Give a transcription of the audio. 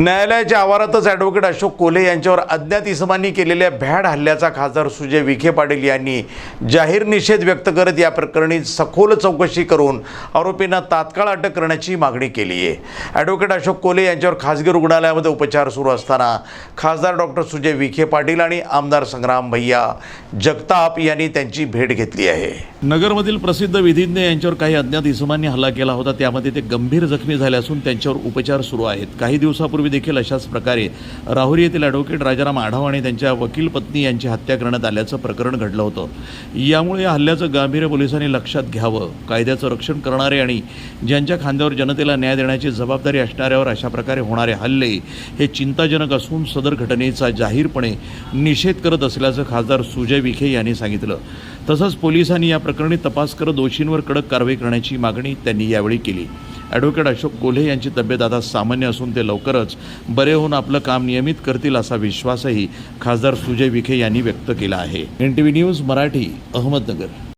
न्यायालयाच्या आवारातच ॲडव्होकेट अशोक कोल्हे यांच्यावर अज्ञात इसमांनी केलेल्या भ्याड हल्ल्याचा खासदार सुजय विखे पाटील यांनी जाहीर निषेध व्यक्त करत या प्रकरणी सखोल चौकशी करून आरोपींना तात्काळ अटक करण्याची मागणी केली आहे. ॲडव्होकेट अशोक कोल्हे यांच्यावर खासगी रुग्णालयामध्ये उपचार सुरू असताना खासदार डॉक्टर सुजय विखे पाटील आणि आमदार संग्राम भैया जगताप यांनी त्यांची भेट घेतली आहे. नगरमधील प्रसिद्ध विधिज्ञ यांच्यावर काही अज्ञात इसमांनी हल्ला केला होता त्यामध्ये ते गंभीर जखमी झाले असून त्यांच्यावर उपचार सुरू आहेत. काही दिवसापूर्वी देखील अशाच प्रकारे राहुरी येथील ॲडव्होकेट राजाराम आढाव आणि त्यांच्या वकील पत्नी यांची हत्या करण्यात आल्याचं प्रकरण घडलं होतं. यामुळे या हल्ल्याचं गांभीर्य पोलिसांनी लक्षात घ्यावं. कायद्याचं रक्षण करणारे आणि ज्यांच्या खांद्यावर जनतेला न्याय देण्याची जबाबदारी असणाऱ्यावर अशा प्रकारे होणारे हल्ले हे चिंताजनक असून सदर घटनेचा जाहीरपणे निषेध करत असल्याचं खासदार सुजय विखे यांनी सांगितलं. तसंच पोलिसांनी या प्रकरणी तपास करत दोषींवर कडक कारवाई करण्याची मागणी त्यांनी यावेळी केली. ॲडव्होकेट अशोक कोल्हे यांची तब्येत आता सामान्य असून ते लवकरच बरे होऊन आपलं काम नियमित करतील असा विश्वासही खासदार सुजय विखे यांनी व्यक्त केला आहे. N T V news Marathi Ahmednagar.